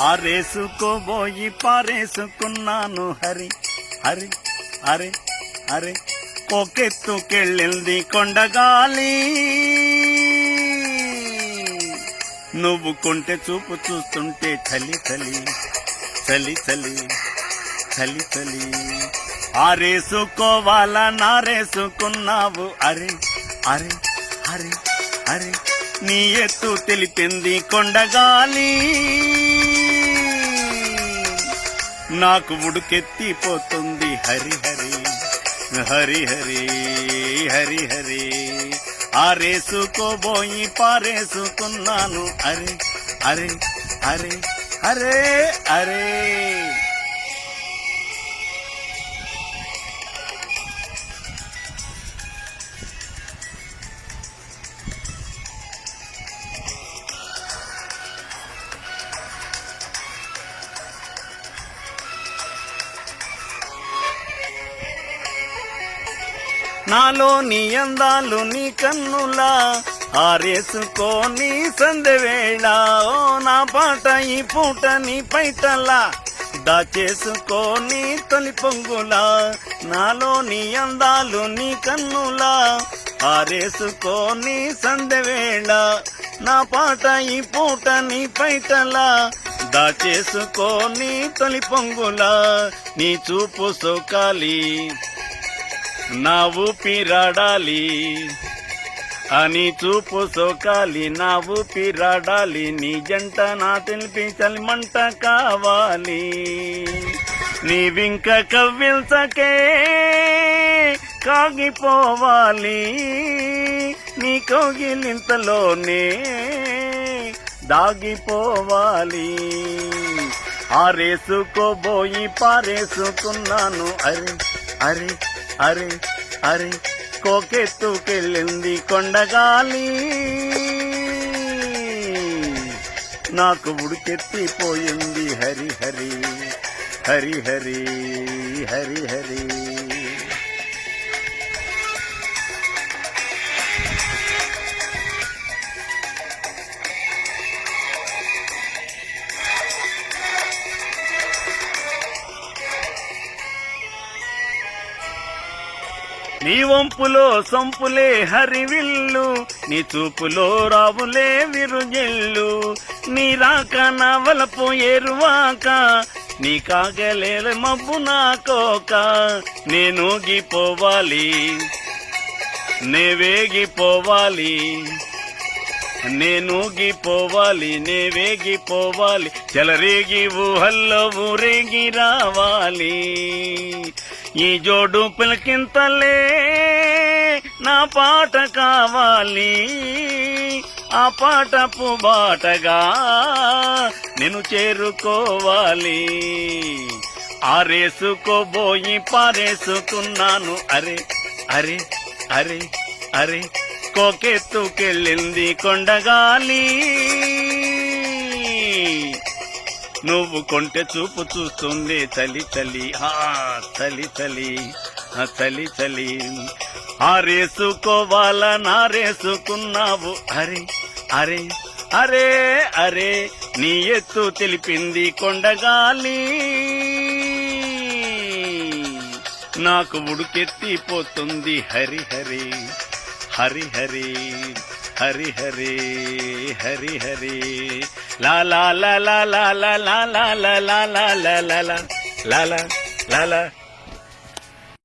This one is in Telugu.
ఆరేసుకోబోయి పారేసుకున్నాను హరి హరి అరే అరే ఒకెత్తుకెళ్ళింది కొండగాలి. నువ్వు కొంటే చూపు చూస్తుంటే చలి చలి చలి చలి చలి చలి. ఆరేసుకోవాలా నారేసుకున్నావు అరే అరే అరే అరే నీ ఎత్తు తెలిపింది కొండగాలి. నాకు ఉడుకెత్తిపోతుంది. హరి హరి హరి హరి హరి ఆరేసుకోబోయి పారేసుకున్నాను. అరే అరే అరే అరే అరే. నాలో నీ అందాలు నీ కన్నులా ఆరేసుకో నీ సందవేళ. ఓ నా పాట ఈ పూట నీ పైటలా దాచేసుకో నీ తొలి పొంగులా. నాలో నీ అందాలు నీ కన్నులా ఆరేసుకో నీ సందవేళ. నా పాట ఈ పూట నీ పైటలా దాచేసుకో నీ తొలి పొంగులా. నీ చూపు సోకాలి. నా ఊపిరాడాలి అని చూపు సోకాలి నా ఊపిరాడాలి నీ జంట నా తెలిపించాలి మంట కావాలి. నీవింక కవ్వించకే కాగిపోవాలి. నీ కౌగిలింతలోనే దాగిపోవాలి. ఆరేసుకోబోయి పారేసుకున్నాను. అరే అరే అరే అరే కోకెత్తుకెళ్ళింది కొండగాలి. నాకు ఉడికెత్తిపోయింది హరి హరి హరి హరి హరి హరి. నీ వంపులో సొంపులే హరివిల్లు నీ చూపులో రావులే విరుజెల్లు నీ రాక నా వలపు ఎరువాక నీ కాగలేల మబ్బు నా కోక. నేను గిపోవాలి నే వేగిపోవాలి నేను గిపోవాలి నే వేగిపోవాలి. చెలరేగి ఊహల్లో ఊరేగి రావాలి. ఈ జోడు పిలికింతలే నా పాట కావాలి. ఆ పాటపు బాటగా నేను చేరుకోవాలి. ఆరేసుకోబోయి పారేసుకున్నాను. అరే అరే అరే అరే కోకెత్తుకెళ్ళింది కొండగాలి. నువ్వు కొంటే చూపు చూస్తుంది చలి చలి ఆ చలి చలి ఆ చలి చలి. ఆరేసుకోవాలా నారేసుకున్నావు అరే అరే అరే అరే నీ ఎత్తు తెలిపింది కొండగాలి. నాకు ఉడుకెత్తిపోతుంది హరి హరి హరి హరి. హరి హరి హరి హరి లా లా లా లా లా లా లా లా లా లా లా లా లా లా లా లా